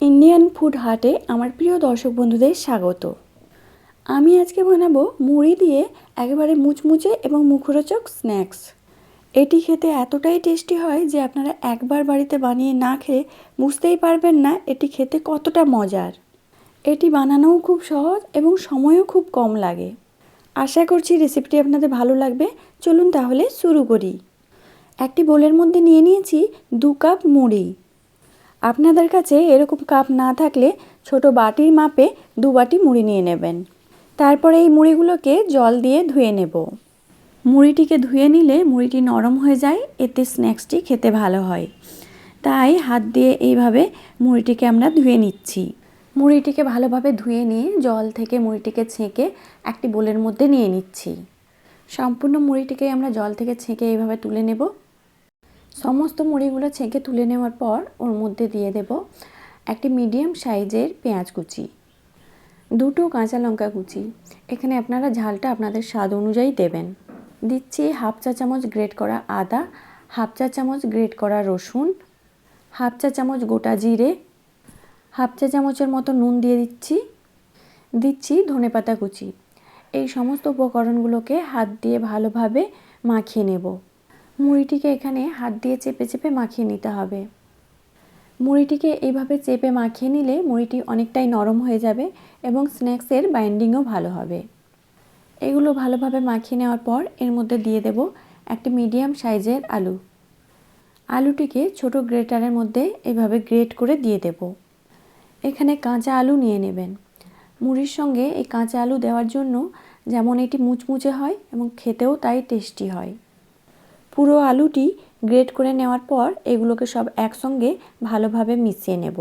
Indian food হাটে আমার প্রিয় দর্শক বন্ধুদের স্বাগত। আমি আজকে বানাবো মুড়ি দিয়ে একেবারে মুচমুচে এবং মুখরোচক স্ন্যাক্স। এটি খেতে এতটাই টেস্টি হয় যে আপনারা একবার বাড়িতে বানিয়ে না খেয়ে বুঝতেই পারবেন না এটি খেতে কতটা মজার। এটি বানানোও খুব সহজ এবং সময়ও খুব কম লাগে। আশা করছি রেসিপিটি আপনাদের ভালো লাগবে। চলুন তাহলে শুরু করি। একটি বোলের মধ্যে নিয়ে নিয়েছি দু কাপ মুড়ি। আপনাদের কাছে এরকম কাপ না থাকলে ছোট বাটির মাপে দু বাটি মুড়ি নিয়ে নেবেন। তারপরে এই মুড়িগুলোকে জল দিয়ে ধুয়ে নেব। মুড়িটিকে ধুয়ে নিলে মুড়িটি নরম হয়ে যায়, এতে স্ন্যাক্সটি খেতে ভালো হয়। তাই হাত দিয়ে এইভাবে মুড়িটিকে আমরা ধুয়ে নিচ্ছি। মুড়িটিকে ভালোভাবে ধুয়ে নিয়ে জল থেকে মুড়িটিকে ছেঁকে একটি বোলের মধ্যে নিয়ে নিচ্ছি। সম্পূর্ণ মুড়িটিকে আমরা জল থেকে ছেঁকে এইভাবে তুলে নেব। সমস্ত মুড়িগুলো ছেঁকে তুলে নেওয়ার পর ওর মধ্যে দিয়ে দেব একটি মিডিয়াম সাইজের পেঁয়াজ কুচি, দুটো কাঁচা লঙ্কা কুচি। এখানে আপনারা ঝালটা আপনাদের স্বাদ অনুযায়ী দেবেন। দিচ্ছি হাফ চা চামচ গ্রেট করা আদা, হাফ চা চামচ গ্রেট করা রসুন, হাফ চা চামচ গোটা জিরে, হাফ চা চামচের মতো নুন দিয়ে দিচ্ছি। দিচ্ছি ধনেপাতা কুচি। এই সমস্ত উপকরণগুলোকে হাত দিয়ে ভালোভাবে মাখিয়ে নেব। মুড়িটিকে এখানে হাত দিয়ে চেপে চেপে মাখিয়ে নিতে হবে। মুড়িটিকে এইভাবে চেপে মাখিয়ে নিলে মুড়িটি অনেকটাই নরম হয়ে যাবে এবং স্ন্যাক্সের বাইন্ডিংও ভালো হবে। এগুলো ভালোভাবে মাখিয়ে নেওয়ার পর এর মধ্যে দিয়ে দেব একটি মিডিয়াম সাইজের আলু। আলুটিকে ছোট গ্রেটারের মধ্যে এভাবে গ্রেট করে দিয়ে দেব। এখানে কাঁচা আলু নিয়ে নেবেন। মুড়ির সঙ্গে এই কাঁচা আলু দেওয়ার জন্য যেমন এটি মুচমুচে হয় এবং খেতেও তাই টেস্টি হয়। পুরো আলুটি গ্রেট করে নেওয়ার পর এগুলোকে সব একসঙ্গে ভালোভাবে মিশিয়ে নেব।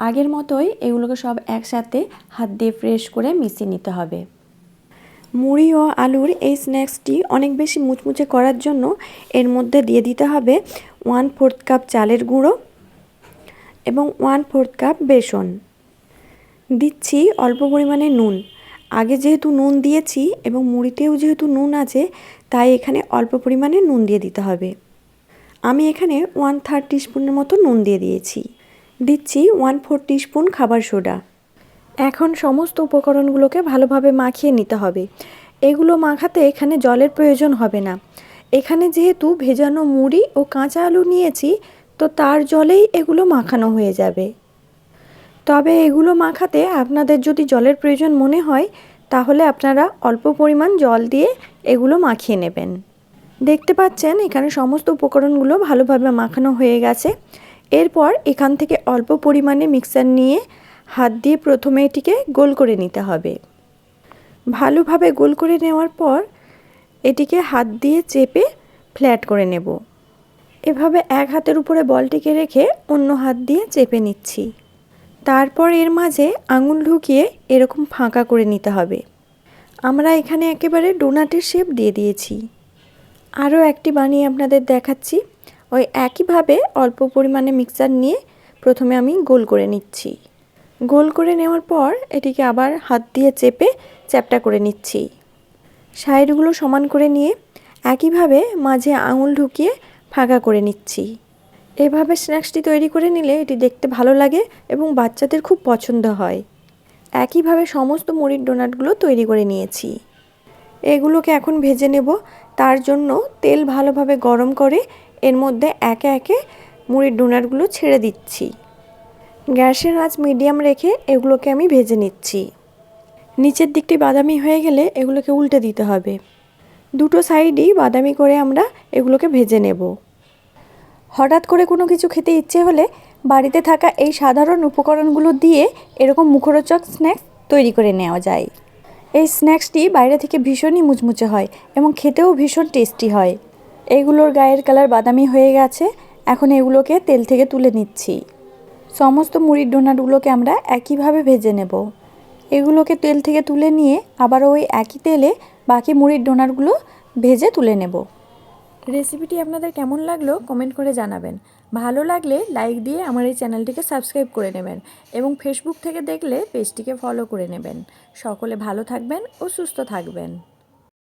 আগের মতোই এগুলোকে সব একসাথে হাত দিয়ে ফ্রেশ করে মিশিয়ে নিতে হবে। মুড়ি ও আলুর এই স্ন্যাক্সটি অনেক বেশি মুচমুচে করার জন্য এর মধ্যে দিয়ে দিতে হবে ওয়ান ফোর্থ কাপ চালের গুঁড়ো এবং ওয়ান ফোর্থ কাপ বেসন। দিচ্ছি অল্প পরিমাণে নুন। আগে যেহেতু নুন দিয়েছি এবং মুড়িতেও যেহেতু নুন আছে তাই এখানে অল্প পরিমাণে নুন দিয়ে দিতে হবে। আমি এখানে ওয়ান থার্ড টিস্পুনের মতো নুন দিয়ে দিয়েছি। দিচ্ছি ওয়ান ফোর টিস্পুন খাবার সোডা। এখন সমস্ত উপকরণগুলোকে ভালোভাবে মাখিয়ে নিতে হবে। এগুলো মাখাতে এখানে জলের প্রয়োজন হবে না। এখানে যেহেতু ভেজানো মুড়ি ও কাঁচা আলু নিয়েছি, তো তার জলেই এগুলো মাখানো হয়ে যাবে। তবে এগুলো মাখাতে আপনাদের যদি জলের প্রয়োজন মনে হয় তাহলে আপনারা অল্প পরিমাণ জল দিয়ে এগুলো মাখিয়ে নেবেন। দেখতে পাচ্ছেন এখানে সমস্ত উপকরণগুলো ভালোভাবে মাখানো হয়ে গেছে। এরপর এখান থেকে অল্প পরিমাণে মিক্সার নিয়ে হাত দিয়ে প্রথমে এটিকে গোল করে নিতে হবে। ভালোভাবে গোল করে নেওয়ার পর এটিকে হাত দিয়ে চেপে ফ্ল্যাট করে নেব। এভাবে এক হাতের উপরে বলটিকে রেখে অন্য হাত দিয়ে চেপে নিচ্ছি। তারপর এর মাঝে আঙুল ঢুকিয়ে এরকম ফাঁকা করে নিতে হবে। আমরা এখানে একেবারে ডোনাটের শেপ দিয়ে দিয়েছি। আরও একটি বানিয়ে আপনাদের দেখাচ্ছি। ওই একইভাবে অল্প পরিমাণে মিক্সার নিয়ে প্রথমে আমি গোল করে নিচ্ছি। গোল করে নেওয়ার পর এটিকে আবার হাত দিয়ে চেপে চ্যাপটা করে নিচ্ছি। সাইডগুলো সমান করে নিয়ে একইভাবে মাঝে আঙুল ঢুকিয়ে ফাঁকা করে নিচ্ছি। এভাবে স্ন্যাক্সটি তৈরি করে নিলে এটি দেখতে ভালো লাগে এবং বাচ্চাদের খুব পছন্দ হয়। একইভাবে সমস্ত মুড়ির ডোনাটগুলো তৈরি করে নিয়েছি। এগুলোকে এখন ভেজে নেব। তার জন্য তেল ভালোভাবে গরম করে এর মধ্যে একে একে মুড়ির ডোনাটগুলো ছেড়ে দিচ্ছি। গ্যাসের আঁচ মিডিয়াম রেখে এগুলোকে আমি ভেজে নিচ্ছি। নিচের দিকটি বাদামি হয়ে গেলে এগুলোকে উল্টে দিতে হবে। দুটো সাইডই বাদামি করে আমরা এগুলোকে ভেজে নেব। হঠাৎ করে কোনো কিছু খেতে ইচ্ছে হলে বাড়িতে থাকা এই সাধারণ উপকরণগুলো দিয়ে এরকম মুখরোচক স্ন্যাক্স তৈরি করে নেওয়া যায়। এই স্ন্যাক্সটি বাইরে থেকে ভীষণই মুচমুচে হয় এবং খেতেও ভীষণ টেস্টি হয়। এইগুলোর গায়ের কালার বাদামি হয়ে গেছে, এখন এগুলোকে তেল থেকে তুলে নিচ্ছি। সমস্ত মুড়ির ডোনাটগুলোকে আমরা একইভাবে ভেজে নেব। এগুলোকে তেল থেকে তুলে নিয়ে আবার ওই একই তেলে বাকি মুড়ির ডোনাটগুলো ভেজে তুলে নেব। রেসিপিটি আপনাদের কেমন লাগল কমেন্ট করে জানাবেন। ভালো লাগলে লাইক দিয়ে আমার এই চ্যানেলটিকে সাবস্ক্রাইব করে নেবেন এবং ফেসবুক থেকে দেখলে পেজটিকে ফলো করে নেবেন। সকলে ভালো থাকবেন ও সুস্থ থাকবেন।